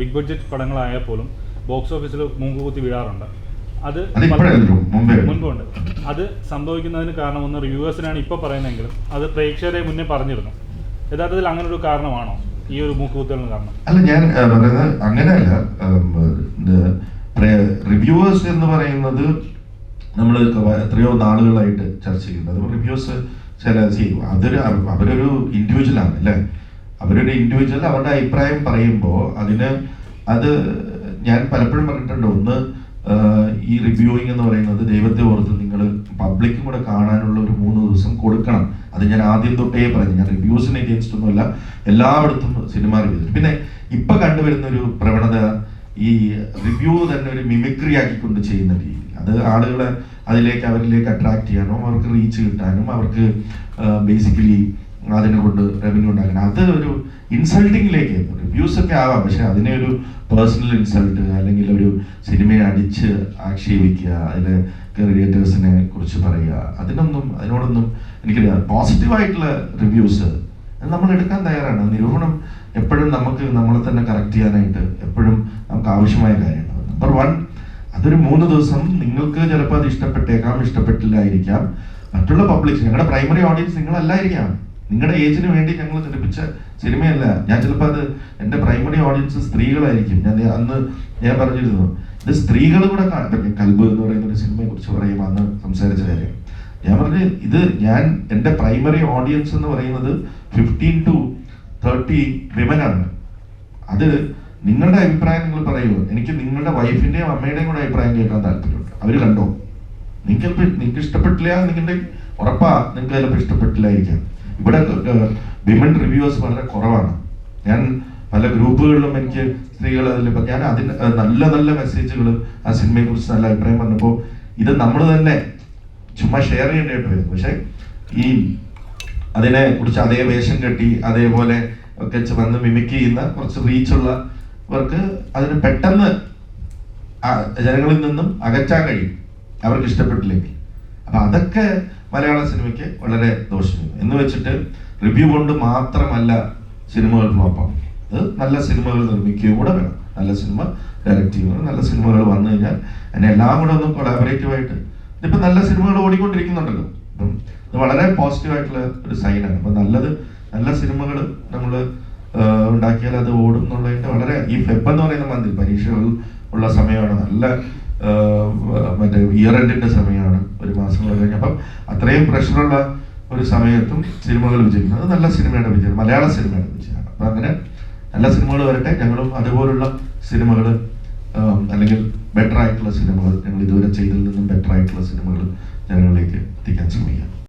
Big budget പടങ്ങളായാൽ പോലും box ഓഫീസിൽ മുൻകൂത്തി വീഴാറുണ്ട് അത് മുമ്പേ മുൻപുണ്ട്. അത് സംഭവിക്കുന്നതിന് കാരണമെന്ന് റിവ്യൂവേഴ്സിനാണ് ഇപ്പോൾ പറയുന്നതെങ്കിലും അത് പ്രേക്ഷകരെ മുന്നേ പറഞ്ഞിരുന്നു. യഥാർത്ഥത്തിൽ അങ്ങനെ ഒരു കാരണമാണോ ഈ ഒരു മൂക്കുകുത്തലിന് കാരണം? അല്ല ഞാൻ പറയുന്നത് അങ്ങനെയല്ല റിവ്യൂവേഴ്സ് എന്ന് പറയുന്നത് നമ്മൾ എത്രയോ നാളുകളായിട്ട് ചർച്ച ചെയ്യുന്നത് റിവ്യൂസ് ചില ചെയ്യും. അതൊരു അവരൊരു ഇൻഡിവിജ്വൽ ആണ് അല്ലേ? അവരൊരു ഇൻഡിവിജ്വൽ അവരുടെ അഭിപ്രായം പറയുമ്പോൾ അതിന് അത് ഞാൻ പലപ്പോഴും പറഞ്ഞിട്ടുണ്ട്. ഒന്ന് ഈ റിവ്യൂയിങ് എന്ന് പറയുന്നത് ദൈവത്തെ ഓർത്ത് നിങ്ങൾ പബ്ലിക്കും കൂടെ കാണാനുള്ള ഒരു മൂന്ന് ദിവസം കൊടുക്കണം. അത് ഞാൻ ആദ്യം തൊട്ടേ പറഞ്ഞു. ഞാൻ റിവ്യൂസിന് എഗേൻസ്റ്റ് ഒന്നുമല്ല എല്ലായിടത്തും സിനിമ റിവ്യൂസ് പിന്നെ ഇപ്പൊ കണ്ടുവരുന്ന ഒരു പ്രവണത ഈ റിവ്യൂ തന്നെ ഒരു മിമിക്രി ആക്കിക്കൊണ്ട് ചെയ്യുന്ന രീതി അത് ആളുകളെ അതിലേക്ക് അവരിലേക്ക് അട്രാക്ട് ചെയ്യാനും അവർക്ക് റീച്ച് കിട്ടാനും അവർക്ക് ബേസിക്കലി അതിനെ കൊണ്ട് റവന്യൂ ഉണ്ടാക്കണം. അത് ഒരു ഇൻസൾട്ടിങ്ങിലേക്ക് റിവ്യൂസ് ഒക്കെ ആവാം. പക്ഷെ അതിനെ ഒരു പേഴ്സണൽ ഇൻസൾട്ട് അല്ലെങ്കിൽ ഒരു സിനിമയെ അടിച്ച് ആക്ഷേപിക്കുക അതിലെ ക്രിയേറ്റേഴ്സിനെ കുറിച്ച് പറയുക അതിനൊന്നും അതിനോടൊന്നും എനിക്ക് പോസിറ്റീവായിട്ടുള്ള റിവ്യൂസ് നമ്മൾ എടുക്കാൻ തയ്യാറാണ്. നിരൂപണം എപ്പോഴും നമുക്ക് നമ്മളെ തന്നെ കറക്റ്റ് ചെയ്യാനായിട്ട് എപ്പോഴും നമുക്ക് ആവശ്യമായ കാര്യമാണ്. നമ്പർ വൺ അതൊരു മൂന്ന് ദിവസം നിങ്ങൾക്ക് ചിലപ്പോൾ അത് ഇഷ്ടപ്പെട്ടേക്കാം ഇഷ്ടപ്പെട്ടില്ലായിരിക്കാം. മറ്റുള്ള പബ്ലിക് ഞങ്ങളുടെ പ്രൈമറി ഓഡിയൻസ് നിങ്ങളല്ലായിരിക്കാം. നിങ്ങളുടെ ഏജിന് വേണ്ടി ഞങ്ങൾ ജനിപ്പിച്ച സിനിമയല്ല. ഞാൻ ചിലപ്പോൾ അത് എന്റെ പ്രൈമറി ഓഡിയൻസ് സ്ത്രീകളായിരിക്കും. ഞാൻ അന്ന് ഞാൻ പറഞ്ഞിരുന്നു. ഇത് സ്ത്രീകൾ കൂടെ കാണട്ടെ കൽബ് എന്ന് പറയുന്ന ഒരു സിനിമയെ കുറിച്ച് പറയും അന്ന് സംസാരിച്ച കാര്യം. ഞാൻ പറഞ്ഞു ഇത് ഞാൻ എന്റെ പ്രൈമറി ഓഡിയൻസ് എന്ന് പറയുന്നത് ഫിഫ്റ്റീൻ ടു തേർട്ടി വിമൻ ആണ് അത് നിങ്ങളുടെ അഭിപ്രായം നിങ്ങൾ പറയൂ എനിക്ക് നിങ്ങളുടെ വൈഫിന്റെയും അമ്മയുടെയും കൂടെ അഭിപ്രായം കേൾക്കാൻ താല്പര്യമുണ്ട്. അവർ കണ്ടോ? നിങ്ങൾക്ക് നിങ്ങൾക്ക് ഇഷ്ടപ്പെട്ടില്ല നിങ്ങളുടെ ഉറപ്പാ നിങ്ങൾക്ക് ചിലപ്പോൾ ഇഷ്ടപ്പെട്ടില്ലായിരിക്കാം. ഇവിടെ വിമൻ റിവ്യൂവേഴ്സ് വളരെ കുറവാണ്. ഞാൻ പല ഗ്രൂപ്പുകളിലും എനിക്ക് സ്ത്രീകൾ അതിൽ ഞാൻ അതിന് നല്ല നല്ല മെസ്സേജുകൾ ആ സിനിമയെ കുറിച്ച് നല്ല അഭിപ്രായം പറഞ്ഞപ്പോൾ ഇത് നമ്മൾ തന്നെ ചുമ്മാ ഷെയർ ചെയ്യേണ്ടതായിട്ട് വരും. പക്ഷെ ഈ അതിനെ കുറിച്ച് അതേ വേഷം കെട്ടി അതേപോലെ ഒക്കെ വന്ന് മിമിക് ചെയ്യുന്ന കുറച്ച് റീച്ചുള്ളവർക്ക് അതിന് പെട്ടെന്ന് ജനങ്ങളിൽ നിന്നും അകറ്റാൻ കഴിയും. അവർക്ക് ഇഷ്ടപ്പെട്ടില്ലെങ്കിൽ. അതൊക്കെ മലയാള സിനിമയ്ക്ക് വളരെ ദോഷം എന്ന് വെച്ചിട്ട് റിവ്യൂ കൊണ്ട് മാത്രമല്ല സിനിമകൾ ഫ്ലോപ്പാണ് അത് നല്ല സിനിമകൾ നിർമ്മിക്കുകയും കൂടെ വേണം. നല്ല സിനിമ ഡയറക്റ്റ് ചെയ്യുന്നത് നല്ല സിനിമകൾ വന്നു കഴിഞ്ഞാൽ അതിനെ എല്ലാം കൂടെ ഒന്ന് കൊളാബറേറ്റീവായിട്ട് ഇതിപ്പോൾ ഇതിപ്പോ നല്ല സിനിമകൾ ഓടിക്കൊണ്ടിരിക്കുന്നുണ്ടല്ലോ. അപ്പം ഇത് വളരെ പോസിറ്റീവായിട്ടുള്ള ഒരു സൈനാണ് അപ്പം നല്ലത് നല്ല സിനിമകൾ നമ്മൾ ഉണ്ടാക്കിയാൽ അത് ഓടും എന്നുള്ളതിന്റെ വളരെ ഈ ഫെബ് എന്ന് പറയുന്ന മന്തിൽ പരീക്ഷകൾ ഉള്ള സമയമാണ്. നല്ല മറ്റേ ഇയർ എൻഡിന്റെ സമയമാണ് ഒരു മാസം കൂടെ കഴിഞ്ഞ് അപ്പം അത്രയും പ്രഷറുള്ള ഒരു സമയത്തും സിനിമകൾ വിജയിക്കുന്നു. അത് നല്ല സിനിമയുടെ വിജയം മലയാള സിനിമയുടെ വിജയമാണ്. അപ്പം അങ്ങനെ നല്ല സിനിമകൾ വരട്ടെ. ഞങ്ങളും അതുപോലുള്ള സിനിമകൾ അല്ലെങ്കിൽ ബെറ്റർ ആയിട്ടുള്ള സിനിമകൾ ഞങ്ങൾ ഇതുവരെ ചെയ്തതിൽ നിന്നും ബെറ്റർ ആയിട്ടുള്ള സിനിമകൾ ജനങ്ങളിലേക്ക് എത്തിക്കാൻ ശ്രമിക്കാം.